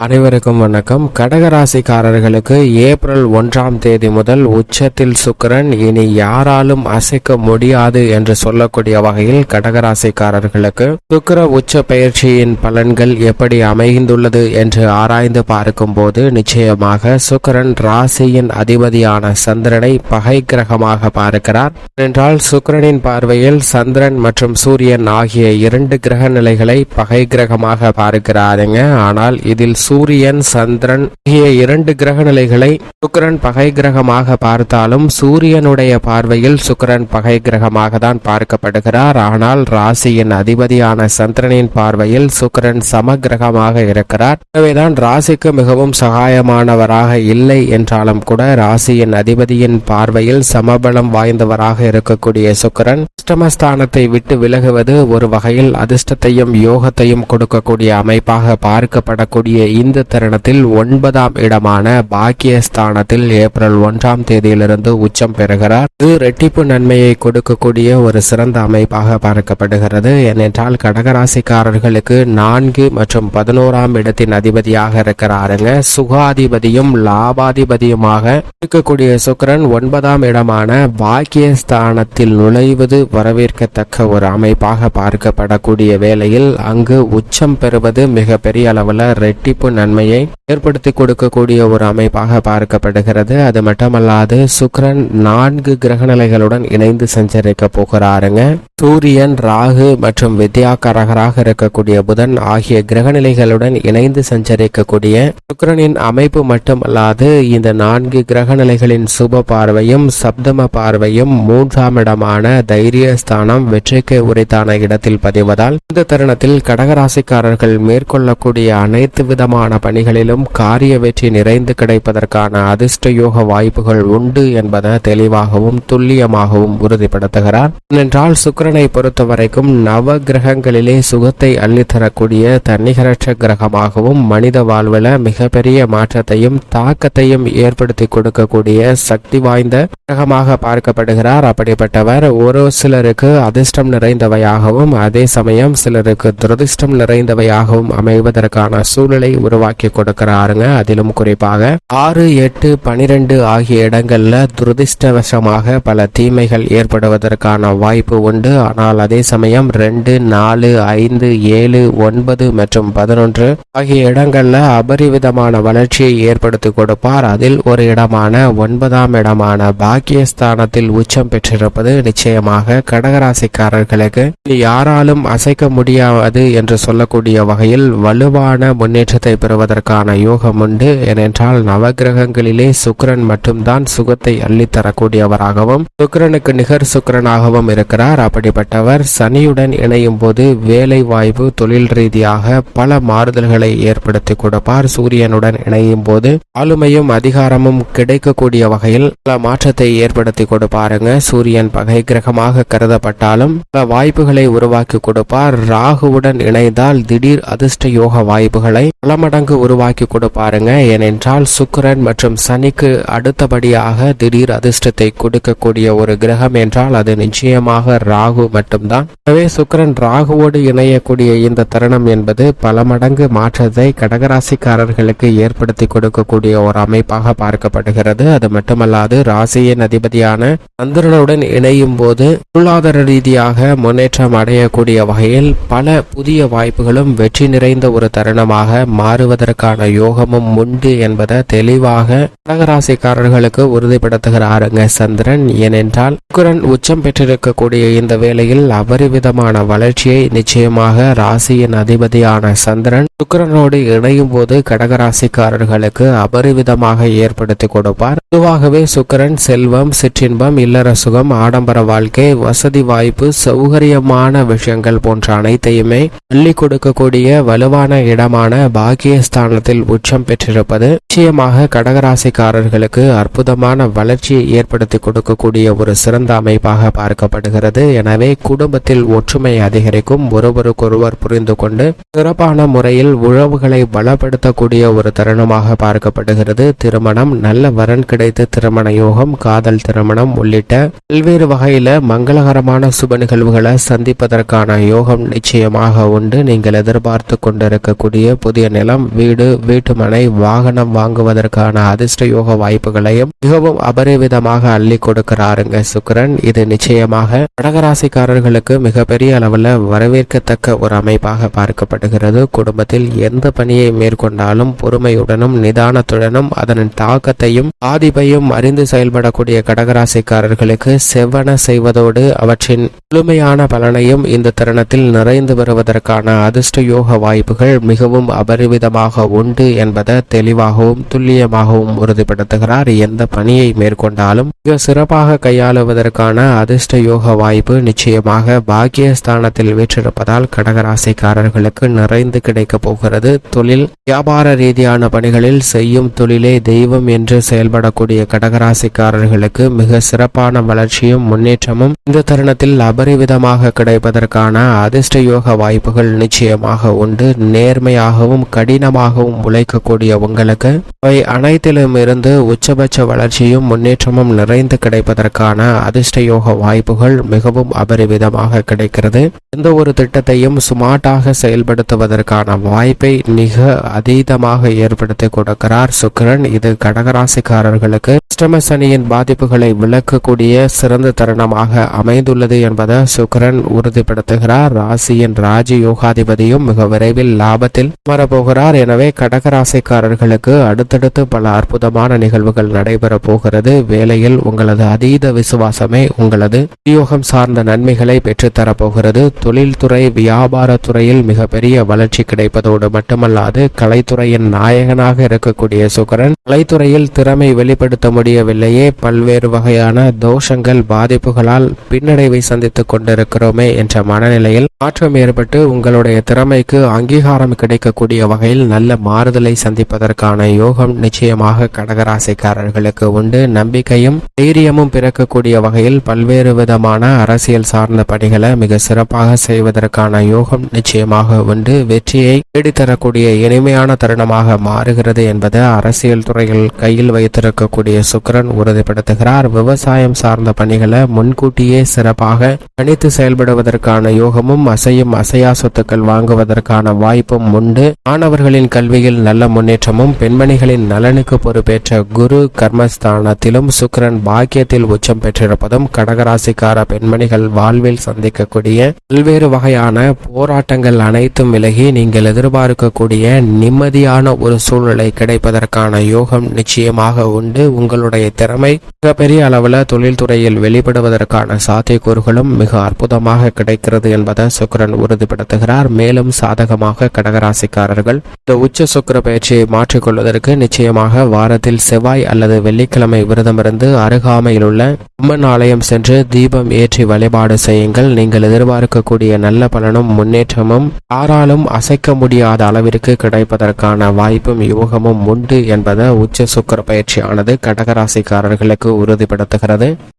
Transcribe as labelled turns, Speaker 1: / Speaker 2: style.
Speaker 1: அனைவருக்கும் வணக்கம். கடகராசிக்காரர்களுக்கு ஏப்ரல் ஒன்றாம் தேதி முதல் உச்சத்தில் சுக்கிரன் இனி யாராலும் அசைக்க முடியாது என்று சொல்லக்கூடிய வகையில் கடகராசிக்காரர்களுக்கு சுக்கர உச்ச பயிற்சியின் பலன்கள் எப்படி அமைந்துள்ளது என்று ஆராய்ந்து பார்க்கும்போது நிச்சயமாக சுக்கிரன் ராசியின் அதிபதியான சந்திரனை பகை கிரகமாக பார்க்கிறார். என்றால் சுக்கிரனின் பார்வையில் சந்திரன் மற்றும் சூரியன் ஆகிய இரண்டு கிரக நிலைகளை பகை கிரகமாக பார்க்கிறாருங்க. ஆனால் இதில் சூரியன் சந்திரன் ஆகிய இரண்டு கிரக நிலைகளை சுக்கிரன் பகை கிரகமாக பார்த்தாலும் சூரியனுடைய பார்வையில் சுக்கிரன் பகை கிரகமாக தான் பார்க்கப்படுகிறார். ஆனால் ராசியின் அதிபதியான சந்திரனின் பார்வையில் சுக்கிரன் சம கிரகமாக இருக்கிறார். எனவேதான் ராசிக்கு மிகவும் சகாயமானவராக இல்லை என்றாலும் கூட ராசியின் அதிபதியின் பார்வையில் சமபலம் வாய்ந்தவராக இருக்கக்கூடிய சுக்கிரன் அஷ்டமஸ்தானத்தை விட்டு விலகுவது ஒரு வகையில் அதிர்ஷ்டத்தையும் யோகத்தையும் கொடுக்கக்கூடிய அமைப்பாக பார்க்கப்படக்கூடிய இந்த தருணத்தில் ஒன்பதாம் இடமான பாக்கியஸ்தானத்தில் ஏப்ரல் ஒன்றாம் தேதியிலிருந்து உச்சம் பெறுகிறார். இது ரெட்டிப்பு நன்மையை கொடுக்கக்கூடிய ஒரு சிறந்த அமைப்பாக பார்க்கப்படுகிறது. ஏனென்றால் கடகராசிக்காரர்களுக்கு நான்கு மற்றும் பதினோராம் இடத்தின் அதிபதியாக இருக்கிறாருங்க. சுகாதிபதியும் லாபாதிபதியுமாக இருக்கக்கூடிய சுக்கிரன் ஒன்பதாம் இடமான பாக்கியஸ்தானத்தில் நுழைவது வரவேற்கத்தக்க ஒரு அமைப்பாக பார்க்கப்படக்கூடிய வேளையில் அங்கு உச்சம் பெறுவது மிக பெரிய அளவில் ரெட்டிப்பு நன்மையை ஏற்படுத்தி கொடுக்கக்கூடிய ஒரு அமைப்பாக பார்க்கப்படுகிறது. அது மட்டுமல்லாது சுக்கிரன் நான்கு கிரகநிலைகளுடன் இணைந்து சஞ்சரிக்க போகிறாருங்க. சூரியன் ராகு மற்றும் வித்யாகரகராக இருக்கக்கூடிய புதன் ஆகிய கிரகநிலைகளுடன் இணைந்து சஞ்சரிக்கக்கூடிய சுக்கிரனின் அமைப்பு மட்டுமல்லாது இந்த நான்கு கிரகநிலைகளின் சுப பார்வையும் சப்தம பார்வையும் மூன்றாம் இடமான தைரியஸ்தானம் வெற்றிக்கு உரித்தான இடத்தில் பதிவதால் இந்த தருணத்தில் கடகராசிக்காரர்கள் மேற்கொள்ளக்கூடிய அனைத்து விதமான பணிகளிலும் காரிய வெற்றி நிறைந்து கிடைப்பதற்கான அதிர்ஷ்ட யோக வாய்ப்புகள் உண்டு என்பதை தெளிவாகவும் துல்லியமாகவும் உறுதிப்படுத்துகிறார். ஏனென்றால் சுக்கிரனை பொறுத்தவரைக்கும் நவ கிரகங்களிலே சுகத்தை அள்ளித்தரக்கூடிய தன்னிகரற்ற கிரகமாகவும் மனித வாழ்வில் மிகப்பெரிய மாற்றத்தையும் தாக்கத்தையும் ஏற்படுத்தி கொடுக்கக்கூடிய சக்தி வாய்ந்த கிரகமாக பார்க்கப்படுகிறார். அப்படிப்பட்டவர் ஒரு சிலருக்கு அதிர்ஷ்டம் நிறைந்தவையாகவும் அதே சமயம் சிலருக்கு துரதிர்ஷ்டம் நிறைந்தவையாகவும் அமைவதற்கான சூழலை உருவாக்கி கொடுக்கிறாருங்க அதிலும் குறிப்பாக ஆறு எட்டு பனிரெண்டு ஆகிய இடங்கள்ல துரதிருஷ்டவசமாக பல தீமைகள் ஏற்படுவதற்கான வாய்ப்பு உண்டு. ஆனால் அதே சமயம் ரெண்டு நாலு ஐந்து ஏழு ஒன்பது மற்றும் பதினொன்று ஆகிய இடங்கள்ல அபரிவிதமான வளர்ச்சியை ஏற்படுத்தி கொடுப்பார். அதில் ஒரு இடமான ஒன்பதாம் இடமான பாக்கியஸ்தானத்தில் உச்சம் பெற்றிருப்பது நிச்சயமாக கடகராசிக்காரர்களுக்கு யாராலும் அசைக்க முடியாது என்று சொல்லக்கூடிய வகையில் வலுவான முன்னேற்றத்தை சுகத்தை பெறுவதற்கான யோகம் உண்டு. ஏனென்றால் நவகிரகங்களிலே சுக்கரன் மட்டும்தான் சுகத்தை அள்ளித்தரக்கூடியவராகவும் சுக்கரனுக்கு நிகர் சுக்கரனாகவும் இருக்கிறார். அப்படிப்பட்டவர் சனியுடன் இணையும் போது வேலை வாய்ப்பு தொழில் ரீதியாக பல மாறுதல்களை ஏற்படுத்தி கொடுப்பார். சூரியனுடன் இணையும் போது ஆளுமையும் அதிகாரமும் கிடைக்கக்கூடிய வகையில் பல மாற்றத்தை ஏற்படுத்தி கொடுப்பாருங்க. சூரியன் பகை கிரகமாக கருதப்பட்டாலும் பல வாய்ப்புகளை உருவாக்கி கொடுப்பார். ராகுவுடன் இணைந்தால் திடீர் அதிர்ஷ்ட யோக வாய்ப்புகளை பல மடங்கு உருவாக்கி கொடுப்பாருங்க. ஏனென்றால் சுக்கிரன் மற்றும் சனிக்கு அடுத்தபடியாக திடீர் அதிர்ஷ்டத்தை கொடுக்கக்கூடிய ஒரு கிரகம் என்றால் அது நிச்சயமாக ராகு மட்டும்தான். எனவே சுக்கரன் ராகுவோடு இணையக்கூடிய இந்த தருணம் என்பது பல மடங்கு மாற்றத்தை கடகராசிக்காரர்களுக்கு ஏற்படுத்தி கொடுக்கக்கூடிய ஒரு அமைப்பாக பார்க்கப்படுகிறது. அது மட்டுமல்லாது ராசியின் அதிபதியான சந்திரனுடன் இணையும் போது பொருளாதார ரீதியாக முன்னேற்றம் அடையக்கூடிய வகையில் பல புதிய வாய்ப்புகளும் வெற்றி நிறைந்த ஒரு தருணமாக மாறுவதற்கான யோகமும் உண்டு என்பதை தெளிவாக கடகராசிக்காரர்களுக்கு உறுதிப்படுத்துகிறாருங்க சந்திரன். ஏனென்றால் சுக்கரன் உச்சம் பெற்றிருக்கக்கூடிய இந்த வேளையில் அபரிவிதமான வளர்ச்சியை நிச்சயமாக ராசியின் அதிபதியான சந்திரன் சுக்கரனோடு இணையும் போது கடகராசிக்காரர்களுக்கு அபரிவிதமாக ஏற்படுத்தி கொடுப்பார். பொதுவாகவே சுக்கிரன் செல்வம் சிற்றின்பம் இல்லற சுகம் ஆடம்பர வாழ்க்கை வசதி வாய்ப்பு சௌகரியமான விஷயங்கள் போன்ற அனைத்தையுமே அள்ளி கொடுக்கக்கூடிய வலுவான இடமான பாக்கியஸ்தானத்தில் உச்சம் பெற்றிருப்பது நிச்சயமாக கடகராசிக்காரர்களுக்கு அற்புதமான வளர்ச்சியை ஏற்படுத்தி கொடுக்கக்கூடிய ஒரு சிறந்த அமைப்பாக பார்க்கப்படுகிறது. எனவே குடும்பத்தில் ஒற்றுமை அதிகரிக்கும். ஒருவருக்கொருவர் புரிந்து கொண்டு சிறப்பான முறையில் உறவுகளை பலப்படுத்தக்கூடிய ஒரு தருணமாக பார்க்கப்படுகிறது. திருமணம் நல்ல வரன் கிடைத்த திருமண யோகம் காதல் திருமணம் உள்ளிட்ட பல்வேறு வகையில மங்களகரமான சுப நிகழ்வுகளை சந்திப்பதற்கான யோகம் நிச்சயமாக உண்டு. நீங்கள் எதிர்பார்த்து கொண்டிருக்கக்கூடிய புதிய நிலம் வீடு வீட்டுமனை வாகனம் வாங்குவதற்கான அதிர்ஷ்ட யோக வாய்ப்புகளையும் மிகவும் அபரிவிதமாக அள்ளி கொடுக்கிறாருங்க சுக்கிரன். இது நிச்சயமாக கடகராசிக்காரர்களுக்கு மிகப்பெரிய அளவில் வரவேற்கத்தக்க ஒரு அமைப்பாக பார்க்கப்படுகிறது. குடும்பத்தில் எந்த பணியை மேற்கொண்டாலும் பொறுமையுடனும் நிதானத்துடனும் அதன் தாக்கத்தையும் பாதிப்பையும் அறிந்து செயல்படக்கூடிய கடகராசிக்காரர்களுக்கு செவ்வன செய்வதோடு அவற்றின் முழுமையான பலனையும் இந்த தருணத்தில் நிறைந்து வருவதற்கான அதிர்ஷ்ட யோக வாய்ப்புகள் மிகவும் விதமாக உண்டு என்பதை தெளிவாகவும் துல்லியமாகவும் உறுதிப்படுத்துகிறார். எந்த பணியை மேற்கொண்டாலும் மிக சிறப்பாக கையாளுவதற்கான அதிர்ஷ்ட யோக வாய்ப்பு நிச்சயமாக பாக்கியஸ்தானத்தில் வீற்றிருப்பதால் கடகராசிக்காரர்களுக்கு நிறைந்து கிடைக்கப் போகிறது. தொழில் வியாபார ரீதியான பணிகளில் செய்யும் தொழிலே தெய்வம் என்று செயல்படக்கூடிய கடகராசிக்காரர்களுக்கு மிக சிறப்பான வளர்ச்சியும் முன்னேற்றமும் இந்த தருணத்தில் அபரிவிதமாக கிடைப்பதற்கான அதிர்ஷ்ட யோக வாய்ப்புகள் நிச்சயமாக உண்டு. நேர்மையாகவும் கடினமாகவும் உழைக்கக்கூடிய உங்களுக்கு அவை அனைத்திலும் இருந்து உச்சபட்ச வளர்ச்சியும் முன்னேற்றமும் நிறைந்து கிடைப்பதற்கான அதிர்ஷ்ட யோக வாய்ப்புகள் மிகவும் அபரிவிதமாக கிடைக்கிறது. எந்த ஒரு திட்டத்தையும் சுமார்ட்டாக செயல்படுத்துவதற்கான வாய்ப்பை மிக அதீதமாக ஏற்படுத்தி கொடுக்கிறார் சுக்கிரன். இது கடகராசிக்காரர்களுக்கு அஷ்டம சனியின் பாதிப்புகளை விளக்கக்கூடிய சிறந்த தருணமாக அமைந்துள்ளது என்பதை சுக்கிரன் உறுதிப்படுத்துகிறார். ராசியின் ராஜயோகாதிபதியும் மிக விரைவில் லாபத்தில் போகிறார் எனவே கடகராசிக்காரர்களுக்கு அடுத்தடுத்து பல அற்புதமான நிகழ்வுகள் நடைபெற போகிறது. வேலையில் உங்களது அதீத விசுவாசமே உங்களது உத்தியோகம் சார்ந்த நன்மைகளை பெற்றுத்தரப் போகிறது. தொழில்துறை வியாபாரத்துறையில் மிகப்பெரிய வளர்ச்சி கிடைப்பதோடு மட்டுமல்லாது கலைத்துறையின் நாயகனாக இருக்கக்கூடிய சுகரன் கலைத்துறையில் திறமை வெளிப்படுத்த முடியவில்லையே. பல்வேறு வகையான தோஷங்கள் பாதிப்புகளால் பின்னடைவை சந்தித்துக் கொண்டிருக்கிறோமே என்ற மனநிலையில் மாற்றம் ஏற்பட்டு உங்களுடைய திறமைக்கு அங்கீகாரம் கிடைக்கக்கூடிய வகை வகையில் நல்ல மாறுதலை சந்திப்பதற்கான யோகம் நிச்சயமாக கடகராசிக்காரர்களுக்கு உண்டு. நம்பிக்கையும் தைரியமும் பிறக்கக்கூடிய வகையில் பல்வேறு விதமான அரசியல் சார்ந்த பணிகளை மிக சிறப்பாக செய்வதற்கான யோகம் நிச்சயமாக உண்டு. வெற்றியை தேடித்தரக்கூடிய இனிமையான தருணமாக மாறுகிறது என்பதை அரசியல் துறையில் கையில் வைத்திருக்கக்கூடிய சுக்கரன் உறுதிப்படுத்துகிறார். விவசாயம் சார்ந்த பணிகளை முன்கூட்டியே சிறப்பாக கணித்து செயல்படுவதற்கான யோகமும் அசையும் அசையா சொத்துக்கள் வாங்குவதற்கான வாய்ப்பும் உண்டு. மாணவர்களின் கல்வியில் நல்ல முன்னேற்றமும் பெண்மணிகளின் நலனுக்கு பொறுப்பேற்ற குரு கர்மஸ்தானத்திலும் சுக்கரன் பாக்கியத்தில் உச்சம் பெற்றிருப்பதும் கடகராசிக்கார பெண்மணிகள் வாழ்வில் சந்திக்கக்கூடிய பல்வேறு வகையான போராட்டங்கள் அனைத்தும் விலகி நீங்கள் எதிர்பார்க்கக்கூடிய நிம்மதியான ஒரு சூழ்நிலை கிடைப்பதற்கான யோகம் நிச்சயமாக உண்டு. உங்களுடைய திறமை மிகப்பெரிய அளவில் தொழில்துறையில் வெளிப்படுவதற்கான சாத்தியக்கூறுகளும் மிக அற்புதமாக கிடைக்கிறது என்பதை சுக்கரன் உறுதிப்படுத்துகிறார். மேலும் சாதகமாக கடகராசிக்காரர்கள் இந்த உச்ச சுக்கிர பயிற்சியை மாற்றிக்கொள்வதற்கு நிச்சயமாக வாரத்தில் செவ்வாய் அல்லது வெள்ளிக்கிழமை விரதமிருந்து அருகாமையில் உள்ள அம்மன் ஆலயம் சென்று தீபம் ஏற்றி வழிபாடு செய்யுங்கள். நீங்கள் எதிர்பார்க்கக்கூடிய நல்ல பலனும் முன்னேற்றமும் யாராலும் அசைக்க முடியாத அளவிற்கு கிடைப்பதற்கான வாய்ப்பும் யோகமும் உண்டு என்பதை உச்ச சுக்கிர பயிற்சியானது கடகராசிக்காரர்களுக்கு உறுதிப்படுத்துகிறது.